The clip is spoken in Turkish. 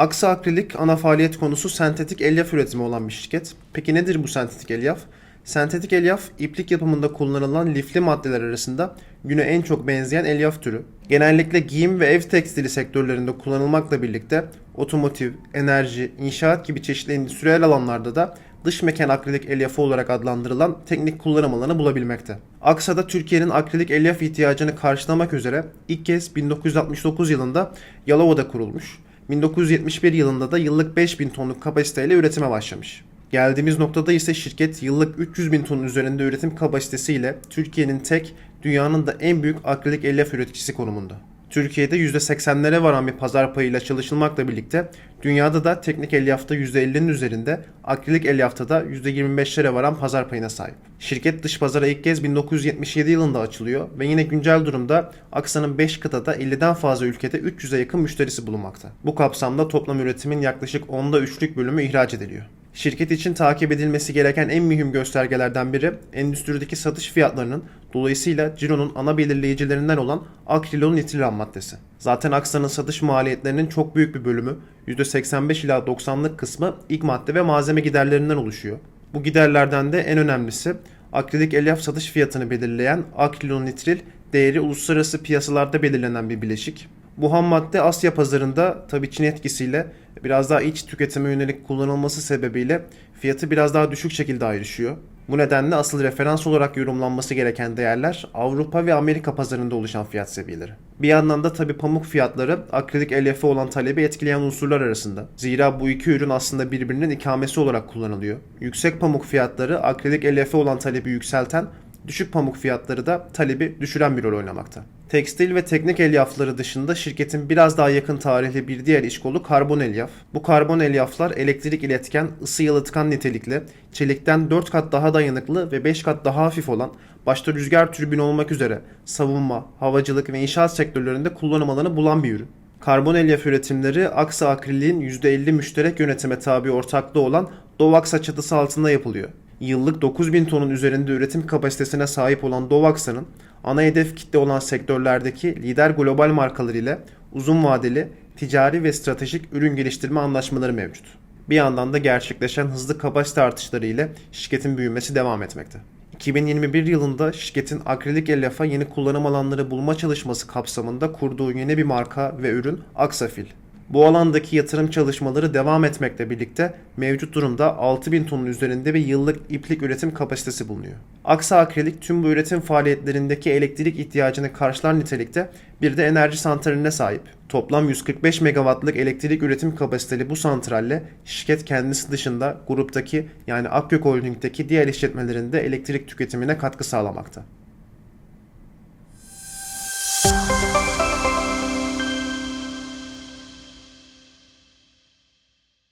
Aksa Akrilik ana faaliyet konusu sentetik elyaf üretimi olan bir şirket. Peki nedir bu sentetik elyaf? Sentetik elyaf, iplik yapımında kullanılan lifli maddeler arasında güne en çok benzeyen elyaf türü. Genellikle giyim ve ev tekstili sektörlerinde kullanılmakla birlikte otomotiv, enerji, inşaat gibi çeşitli endüstriyel alanlarda da dış mekan akrilik elyafı olarak adlandırılan teknik kullanım alanı bulabilmekte. Aksa'da Türkiye'nin akrilik elyaf ihtiyacını karşılamak üzere ilk kez 1969 yılında Yalova'da kurulmuş. 1971 yılında da yıllık 5000 tonluk kapasiteyle üretime başlamış. Geldiğimiz noktada ise şirket yıllık 300 bin tonun üzerinde üretim kapasitesiyle Türkiye'nin tek, dünyanın da en büyük akrilik elyaf üreticisi konumunda. Türkiye'de %80'lere varan bir pazar payıyla çalışılmakla birlikte dünyada da teknik elyafta %50'nin üzerinde, akrilik elyafta da %25'lere varan pazar payına sahip. Şirket dış pazara ilk kez 1977 yılında açılıyor ve yine güncel durumda Aksa'nın 5 kıtada 50'den fazla ülkede 300'e yakın müşterisi bulunmakta. Bu kapsamda toplam üretimin yaklaşık onda 3'lük bölümü ihraç ediliyor. Şirket için takip edilmesi gereken en mühim göstergelerden biri endüstrideki satış fiyatlarının dolayısıyla cironun ana belirleyicilerinden olan akrilon nitril ham maddesi. Zaten Aksa'nın satış maliyetlerinin çok büyük bir bölümü %85 ila 90'lık kısmı ilk madde ve malzeme giderlerinden oluşuyor. Bu giderlerden de en önemlisi akrilik elyaf satış fiyatını belirleyen akrilon nitril değeri uluslararası piyasalarda belirlenen bir bileşik. Bu ham madde Asya pazarında tabi Çin etkisiyle biraz daha iç tüketime yönelik kullanılması sebebiyle fiyatı biraz daha düşük şekilde ayrışıyor. Bu nedenle asıl referans olarak yorumlanması gereken değerler Avrupa ve Amerika pazarında oluşan fiyat seviyeleri. Bir yandan da tabi pamuk fiyatları akrilik elyafı olan talebi etkileyen unsurlar arasında. Zira bu iki ürün aslında birbirinin ikamesi olarak kullanılıyor. Yüksek pamuk fiyatları akrilik elyafı olan talebi yükselten, düşük pamuk fiyatları da talebi düşüren bir rol oynamakta. Tekstil ve teknik elyafları dışında şirketin biraz daha yakın tarihli bir diğer iş kolu karbon elyaf. Bu karbon elyaflar elektrik iletken, ısı yalıtkan nitelikli, çelikten 4 kat daha dayanıklı ve 5 kat daha hafif olan, başta rüzgar türbini olmak üzere savunma, havacılık ve inşaat sektörlerinde kullanım alanı bulan bir ürün. Karbon elyaf üretimleri Aksa Akrillik'in %50 müşterek yönetime tabi ortaklığı olan Dovaksa çatısı altında yapılıyor. Yıllık 9000 tonun üzerinde üretim kapasitesine sahip olan Dovaksa'nın ana hedef kitle olan sektörlerdeki lider global markalar ile uzun vadeli ticari ve stratejik ürün geliştirme anlaşmaları mevcut. Bir yandan da gerçekleşen hızlı kapasite artışları ile şirketin büyümesi devam etmekte. 2021 yılında şirketin akrilik elyaf'a yeni kullanım alanları bulma çalışması kapsamında kurduğu yeni bir marka ve ürün Aksafil. Bu alandaki yatırım çalışmaları devam etmekle birlikte mevcut durumda 6000 tonun üzerinde bir yıllık iplik üretim kapasitesi bulunuyor. Aksa Akrilik tüm bu üretim faaliyetlerindeki elektrik ihtiyacını karşılar nitelikte bir de enerji santraline sahip. Toplam 145 megawattlık elektrik üretim kapasiteli bu santralle şirket kendisi dışında gruptaki yani Akgök Holding'deki diğer işletmelerinde elektrik tüketimine katkı sağlamakta.